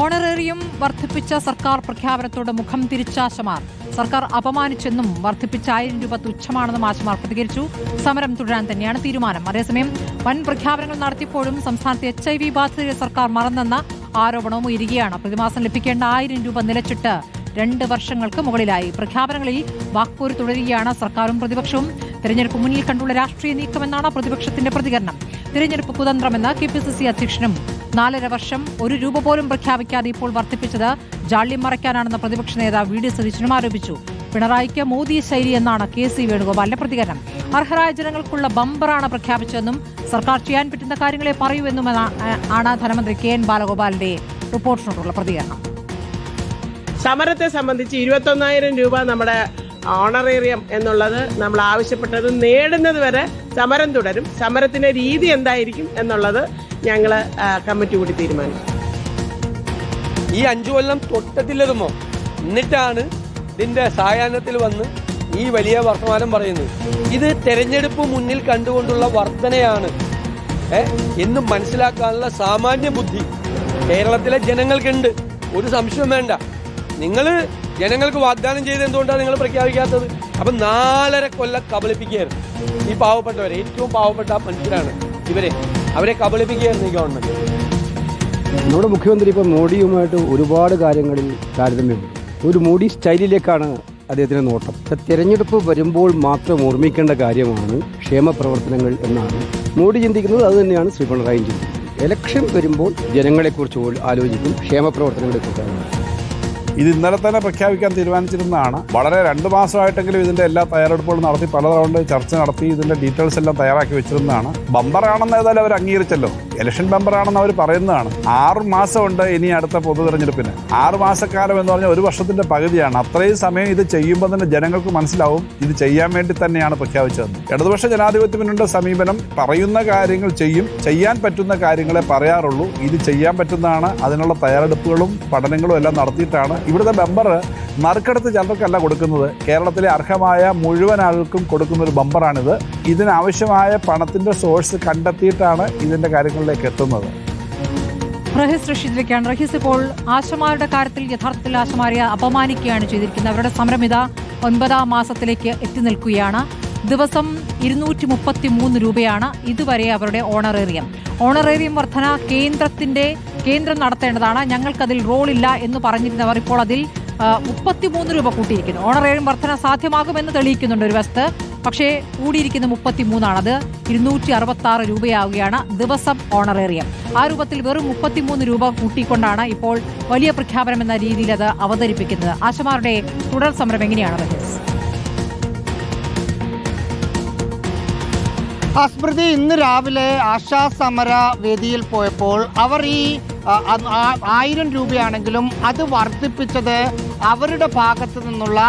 Honorarium വർദ്ധിപ്പിച്ച സർക്കാർ പ്രഖ്യാപനത്തോട് മുഖം തിരിച്ച ആശമാർ സർക്കാർ അപമാനിച്ചെന്നും വർദ്ധിപ്പിച്ച ആയിരം രൂപ തുച്ഛമാണെന്നും ആശമാർ പ്രതികരിച്ചു. സമരം തുടരാൻ തന്നെയാണ് തീരുമാനം. അതേസമയം വൻ പ്രഖ്യാപനങ്ങൾ നടത്തിയപ്പോഴും സംസ്ഥാനത്തെ എച്ച് ഐ വി ബാധിതരെ സർക്കാർ മറന്നെന്ന ആരോപണവും ഉയരുകയാണ്. പ്രതിമാസം ലഭിക്കേണ്ട ആയിരം രൂപ നിലച്ചിട്ട് രണ്ട് വർഷങ്ങൾക്ക് മുകളിലായി. പ്രഖ്യാപനങ്ങളിൽ വാക്പോര് തുടരുകയാണ് സർക്കാരും പ്രതിപക്ഷവും. തെരഞ്ഞെടുപ്പ് മുന്നിൽ കണ്ടുള്ള രാഷ്ട്രീയ നീക്കമെന്നാണ് പ്രതിപക്ഷത്തിന്റെ പ്രതികരണം. തിരഞ്ഞെടുപ്പ് കുതന്ത്രമെന്ന് കെ പി സി സി അധ്യക്ഷനും നാലര വർഷം ഒരു രൂപ പോലും പ്രഖ്യാപിക്കാതെ ഇപ്പോൾ വർദ്ധിപ്പിച്ചത് ജാള്യം മറയ്ക്കാനാണെന്ന് പ്രതിപക്ഷ നേതാവ് വി ഡി സതീശനും ആരോപിച്ചു. പിണറായിക്ക് മോദി ശൈലി എന്നാണ് കെ സി വേണുഗോപാലിന്റെ പ്രതികരണം. അർഹരായ ജനങ്ങൾക്കുള്ള ബമ്പറാണ് പ്രഖ്യാപിച്ചതെന്നും സർക്കാർ ചെയ്യാൻ പറ്റുന്ന കാര്യങ്ങളെ പറയൂവെന്നും ആണ് ധനമന്ത്രി കെ എൻ ബാലഗോപാലിന്റെ റിപ്പോർട്ടിനോടുള്ള പ്രതികരണം. സമരത്തെ സംബന്ധിച്ച് ഇരുപത്തൊന്നായിരം രൂപ നമ്മുടെ ഓണറേറിയം എന്നുള്ളത് നമ്മൾ ആവശ്യപ്പെട്ടത് നേടുന്നത് വരെ സമരം തുടരും. സമരത്തിന്റെ രീതി എന്തായിരിക്കും എന്നുള്ളത് ഞങ്ങൾ കമ്മിറ്റി കൂടി തീരുമാനിക്കും. ഈ അഞ്ചു കൊല്ലം തൊട്ടത്തില്ലതുമോ? എന്നിട്ടാണ് ഇതിന്റെ സായാഹ്നത്തിൽ വന്ന് ഈ വലിയ വർത്തമാനം പറയുന്നത്. ഇത് തെരഞ്ഞെടുപ്പ് മുന്നിൽ കണ്ടുകൊണ്ടുള്ള വർധനയാണ്. എന്ന് മനസ്സിലാക്കാനുള്ള സാമാന്യ ബുദ്ധി കേരളത്തിലെ ജനങ്ങൾക്കുണ്ട്. ഒരു സംശയം വേണ്ട. നിങ്ങൾ ജനങ്ങൾക്ക് വാഗ്ദാനം ചെയ്ത് എന്തുകൊണ്ടാണ് നിങ്ങൾ പ്രഖ്യാപിക്കാത്തത്? അപ്പൊ നാലര കൊല്ലം കബളിപ്പിക്കുകയായിരുന്നു. ഈ പാവപ്പെട്ടവരെ ഏറ്റവും പാവപ്പെട്ട മനുഷ്യരാണ് ഇവരെ. അവരെ കബളിപ്പിക്കുകയായിരുന്നു ഈ ഗവൺമെന്റ് നമ്മുടെ മുഖ്യമന്ത്രി ഇപ്പോൾ മോഡിയുമായിട്ട് ഒരുപാട് കാര്യങ്ങളിൽ താരതമ്യം ഒരു മോഡി സ്റ്റൈലിലേക്കാണ് അദ്ദേഹത്തിന് നോട്ടം. തെരഞ്ഞെടുപ്പ് വരുമ്പോൾ മാത്രം ഓർമ്മിക്കേണ്ട കാര്യമാണ് ക്ഷേമ പ്രവർത്തനങ്ങൾ എന്നാണ്. മോഡി ചിന്തിക്കുന്നത് അത് തന്നെയാണ് ശ്രീ പിണറായി ചിന്തിക്കുന്നത് ഇലക്ഷൻ വരുമ്പോൾ ജനങ്ങളെക്കുറിച്ച് ആലോചിക്കും ക്ഷേമ പ്രവർത്തനങ്ങളെക്കുറിച്ച് ആലോചിക്കും. ഇത് ഇന്നലെ തന്നെ പ്രഖ്യാപിക്കാൻ തീരുമാനിച്ചിരുന്നതാണ്. വളരെ രണ്ട് മാസമായിട്ടെങ്കിലും ഇതിന്റെ എല്ലാ തയ്യാറെടുപ്പുകളും നടത്തി പല തവണ ചർച്ച നടത്തി ഇതിന്റെ ഡീറ്റെയിൽസ് എല്ലാം തയ്യാറാക്കി വെച്ചിരുന്നതാണ്. ബമ്പറാണെന്ന് ഏതായാലും അവർ അംഗീകരിച്ചല്ലോ. ഇലക്ഷൻ ബമ്പറാണെന്ന് അവർ പറയുന്നതാണ്. ആറ് മാസമുണ്ട് ഇനി അടുത്ത പൊതു തെരഞ്ഞെടുപ്പിന്. ആറ് മാസക്കാലം എന്ന് പറഞ്ഞാൽ ഒരു വർഷത്തിന്റെ പകുതിയാണ്. അത്രയും സമയം ഇത് ചെയ്യുമ്പോൾ തന്നെ ജനങ്ങൾക്ക് മനസ്സിലാവും ഇത് ചെയ്യാൻ വേണ്ടി തന്നെയാണ് പ്രഖ്യാപിച്ചത്. ഇടതുപക്ഷ ജനാധിപത്യ മുന്നണിയുടെ സമീപനം പറയുന്ന കാര്യങ്ങൾ ചെയ്യും. ചെയ്യാൻ പറ്റുന്ന കാര്യങ്ങളെ പറയാറുള്ളൂ. ഇത് ചെയ്യാൻ പറ്റുന്നതാണ്. അതിനുള്ള തയ്യാറെടുപ്പുകളും പഠനങ്ങളും എല്ലാം നടത്തിയിട്ടാണ് ഇവിടുത്തെ ബമ്പർ നറുക്കെടുത്ത് ചിലർക്കല്ല കൊടുക്കുന്നത്. കേരളത്തിലെ അർഹമായ മുഴുവൻ ആൾക്കും കൊടുക്കുന്ന ഒരു ബമ്പറാണിത്. ഇതിനാവശ്യമായ പണത്തിന്റെ സോഴ്സ് കണ്ടെത്തിയിട്ടാണ് ഇതിന്റെ കാര്യങ്ങളിലേക്ക് എത്തുന്നത്. റഹീസ് റഷീദിലേക്കാണ് റഹീസ് ഇപ്പോൾ ആശമാരുടെ കാര്യത്തിൽ യഥാർത്ഥത്തിൽ ആശമാരെ അപമാനിക്കുകയാണ് ചെയ്തിരിക്കുന്നത്. അവരുടെ സമരം ഇതാ ഒൻപതാം മാസത്തിലേക്ക് എത്തി നിൽക്കുകയാണ്. ദിവസം ഇരുന്നൂറ്റി മുപ്പത്തി മൂന്ന് രൂപയാണ് ഇതുവരെ അവരുടെ ഓണറേറിയം. ഓണറേറിയം വർധന കേന്ദ്രത്തിന്റെ കേന്ദ്രം നടത്തേണ്ടതാണ്. ഞങ്ങൾക്കതിൽ റോളില്ല എന്ന് പറഞ്ഞിരുന്നവർ ഇപ്പോൾ അതിൽ മുപ്പത്തിമൂന്ന് രൂപ കൂട്ടിയിരിക്കുന്നു. ഓണറേറിയം വർധന സാധ്യമാകുമെന്ന് തെളിയിക്കുന്നുണ്ട് ഒരു വശത്ത് പക്ഷേ കൂടിയിരിക്കുന്ന മുപ്പത്തിമൂന്നാണ്. അത് ഇരുന്നൂറ്റി അറുപത്തി ആറ് രൂപയാവുകയാണ് ദിവസം ഓണറേറിയം. ആ രൂപത്തിൽ വെറും മുപ്പത്തിമൂന്ന് രൂപ കൂട്ടിക്കൊണ്ടാണ് ഇപ്പോൾ വലിയ പ്രഖ്യാപനം എന്ന രീതിയിൽ അത് അവതരിപ്പിക്കുന്നത്. ആശമാരുടെ തുടർ സമരം എങ്ങനെയാണ് റഹീസ് ഇന്ന് രാവിലെ ആശാ സമര വേദിയിൽ പോയപ്പോൾ അവർ ഈ ആയിരം രൂപയാണെങ്കിലും അത് വർദ്ധിപ്പിച്ചത് അവരുടെ ഭാഗത്തു നിന്നുള്ള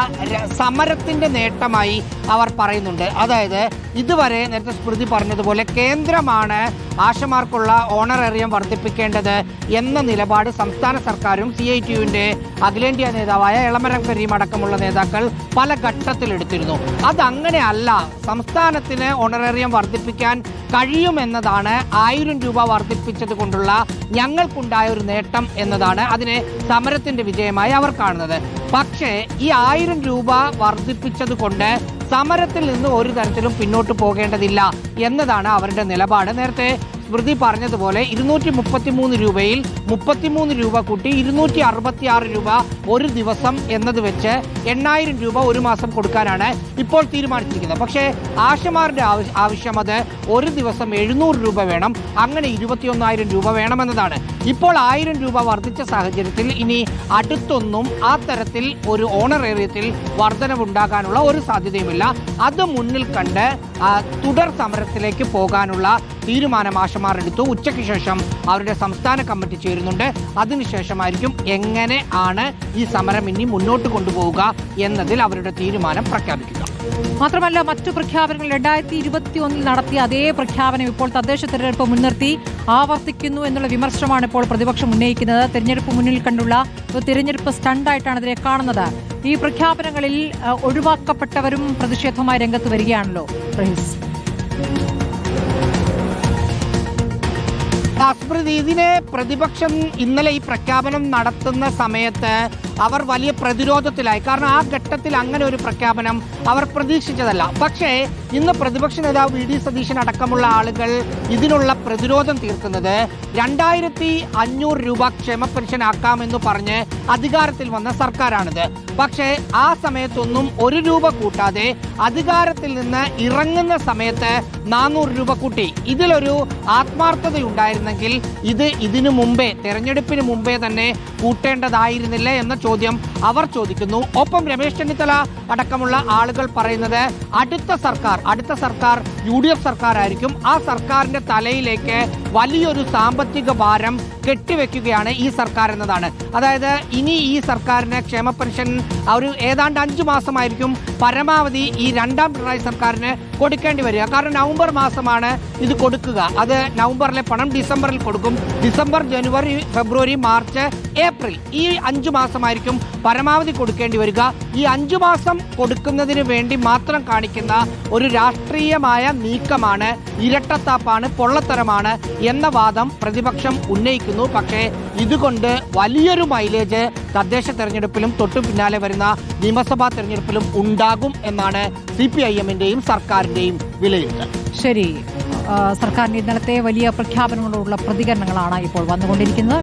സമരത്തിന്റെ നേട്ടമായി അവർ പറയുന്നുണ്ട്. അതായത് ഇതുവരെ നേരത്തെ സ്മൃതി പറഞ്ഞതുപോലെ കേന്ദ്രമാണ് ആശമാർക്കുള്ള ഓണറേറിയം വർദ്ധിപ്പിക്കേണ്ടത് എന്ന നിലപാട് സംസ്ഥാന സർക്കാരും സി ഐ ടിയുവിന്റെ അഖിലേന്ത്യാ നേതാവായ ഇളമരം കരീം അടക്കമുള്ള നേതാക്കൾ പല ഘട്ടത്തിലെടുത്തിരുന്നു. അതങ്ങനെ അല്ല സംസ്ഥാനത്തിന് ഓണറേറിയം വർദ്ധിപ്പിക്കാൻ കഴിയുമെന്നതാണ് ആയിരം രൂപ വർദ്ധിപ്പിച്ചത് കൊണ്ടുള്ള ഞങ്ങൾക്കുണ്ടായ ഒരു നേട്ടം എന്നതാണ് അതിനെ സമരത്തിന്റെ വിജയമായി അവർ കാണുന്നത്. പക്ഷേ ഈ ആയിരം രൂപ വർദ്ധിപ്പിച്ചത് കൊണ്ട് സമരത്തിൽ നിന്ന് ഒരു തരത്തിലും പിന്നോട്ട് പോകേണ്ടതില്ല എന്നതാണ് അവരുടെ നിലപാട്. നേരത്തെ സ്മൃതി പറഞ്ഞതുപോലെ ഇരുന്നൂറ്റി മുപ്പത്തി മൂന്ന് രൂപയിൽ മുപ്പത്തിമൂന്ന് രൂപ കൂട്ടി ഇരുന്നൂറ്റി അറുപത്തി ആറ് രൂപ ഒരു ദിവസം എന്നത് വെച്ച് എണ്ണായിരം രൂപ ഒരു മാസം കൊടുക്കാനാണ് ഇപ്പോൾ തീരുമാനിച്ചിരിക്കുന്നത്. പക്ഷേ ആശമാരുടെ ആവശ്യം അത് ഒരു ദിവസം എഴുന്നൂറ് രൂപ വേണം അങ്ങനെ ഇരുപത്തിയൊന്നായിരം രൂപ വേണമെന്നതാണ്. ഇപ്പോൾ ആയിരം രൂപ വർദ്ധിച്ച സാഹചര്യത്തിൽ ഇനി അടുത്തൊന്നും ആ തരത്തിൽ ഒരു ഓണറേറിയത്തിൽ വർധനവുണ്ടാകാനുള്ള ഒരു സാധ്യതയുമില്ല. അത് മുന്നിൽ കണ്ട് തുടർ സമരത്തിലേക്ക് പോകാനുള്ള തീരുമാനം ആശമാർ എടുത്തു. ഉച്ചയ്ക്ക് ശേഷം അവരുടെ സംസ്ഥാന കമ്മിറ്റി ചേരുന്നുണ്ട്. അതിനുശേഷമായിരിക്കും എങ്ങനെ ആണ് ഈ സമരം ഇനി മുന്നോട്ട് കൊണ്ടുപോവുക എന്നതിൽ അവരുടെ തീരുമാനം പ്രഖ്യാപിക്കുക. മാത്രമല്ല മറ്റു പ്രഖ്യാപനങ്ങൾ രണ്ടായിരത്തി ഇരുപത്തി ഒന്നിൽ നടത്തിയ അതേ പ്രഖ്യാപനം ഇപ്പോൾ തദ്ദേശ തെരഞ്ഞെടുപ്പ് മുൻനിർത്തി ആവർത്തിക്കുന്നു എന്നുള്ള വിമർശനമാണ് ഇപ്പോൾ പ്രതിപക്ഷം ഉന്നയിക്കുന്നത്. തെരഞ്ഞെടുപ്പ് മുന്നിൽ കണ്ടുള്ള ഒരു തെരഞ്ഞെടുപ്പ് സ്റ്റണ്ടായിട്ടാണ് ഇതിനെ കാണുന്നത്. ഈ പ്രഖ്യാപനങ്ങളിൽ ഒഴിവാക്കപ്പെട്ടവരും പ്രതിഷേധവുമായി രംഗത്ത് വരികയാണല്ലോ. ആ, സ്മൃതി ഇതിനെ പ്രതിപക്ഷം ഇന്നലെ ഈ പ്രഖ്യാപനം നടത്തുന്ന സമയത്ത് അവർ വലിയ പ്രതിരോധത്തിലായി. കാരണം ആ ഘട്ടത്തിൽ അങ്ങനെ ഒരു പ്രഖ്യാപനം അവർ പ്രതീക്ഷിച്ചതല്ല. പക്ഷേ ഇന്ന് പ്രതിപക്ഷ നേതാവ് വി. ഡി. സതീശൻ അടക്കമുള്ള ആളുകൾ ഇതിനുള്ള പ്രതിരോധം തീർക്കുന്നത് രണ്ടായിരത്തി അഞ്ഞൂറ് രൂപ ക്ഷേമ പെൻഷൻ ആക്കാമെന്ന് പറഞ്ഞ് അധികാരത്തിൽ വന്ന സർക്കാരാണിത്. പക്ഷേ ആ സമയത്തൊന്നും ഒരു രൂപ കൂട്ടാതെ അധികാരത്തിൽ നിന്ന് ഇറങ്ങുന്ന സമയത്ത് നാനൂറ് രൂപ കൂട്ടി. ഇതിലൊരു ആത്മാർത്ഥതയുണ്ടായിരുന്നെങ്കിൽ ഇത് ഇതിനു മുമ്പേ തെരഞ്ഞെടുപ്പിന് മുമ്പേ തന്നെ കൂട്ടേണ്ടതായിരുന്നില്ല എന്ന ചോദ്യം അവർ ചോദിക്കുന്നു. ഒപ്പം രമേശ് ചെന്നിത്തല അടക്കമുള്ള ആളുകൾ പറയുന്നത് അടുത്ത സർക്കാർ അടുത്ത സർക്കാർ യു ഡി എഫ് സർക്കാർ ആയിരിക്കും ആ സർക്കാരിന്റെ തലയിലേക്ക് വലിയൊരു സാമ്പത്തിക ഭാരം കെട്ടിവെക്കുകയാണ് ഈ സർക്കാർ എന്നതാണ്. അതായത് ഇനി ഈ സർക്കാരിന് ക്ഷേമ പെൻഷൻ ഒരു ഏതാണ്ട് അഞ്ചു മാസമായിരിക്കും പരമാവധി ഈ രണ്ടാം പിണറായി സർക്കാരിന് കൊടുക്കേണ്ടി വരിക. കാരണം നവംബർ മാസമാണ് ഇത് കൊടുക്കുക. അത് നവംബറിലെ പണം ഡിസംബറിൽ കൊടുക്കും. ഡിസംബർ ജനുവരി ഫെബ്രുവരി മാർച്ച് ഏപ്രിൽ ഈ അഞ്ചു മാസമായിരിക്കും പരമാവധി കൊടുക്കേണ്ടി വരിക. ഈ അഞ്ചു മാസം കൊടുക്കുന്നതിന് വേണ്ടി മാത്രം കാണിക്കുന്ന ഒരു രാഷ്ട്രീയമായ നീക്കമാണ് ഇരട്ടത്താപ്പാണ് പൊള്ളത്തരമാണ് എന്ന വാദം പ്രതിപക്ഷം ഉന്നയിക്കുന്നു. പക്ഷേ ഇതുകൊണ്ട് വലിയൊരു മൈലേജ് തദ്ദേശ തെരഞ്ഞെടുപ്പിലും തൊട്ടു പിന്നാലെ വരുന്ന നിയമസഭാ തെരഞ്ഞെടുപ്പിലും ഉണ്ടാകും എന്നാണ് സി പി ഐ എമ്മിന്റെയും സർക്കാരിന്റെയും വിലയിരുത്തൽ. ശരി. സർക്കാരിന്റെ ഇന്നലത്തെ വലിയ പ്രഖ്യാപനങ്ങളോടുള്ള പ്രതികരണങ്ങളാണ് ഇപ്പോൾ വന്നുകൊണ്ടിരിക്കുന്നത്.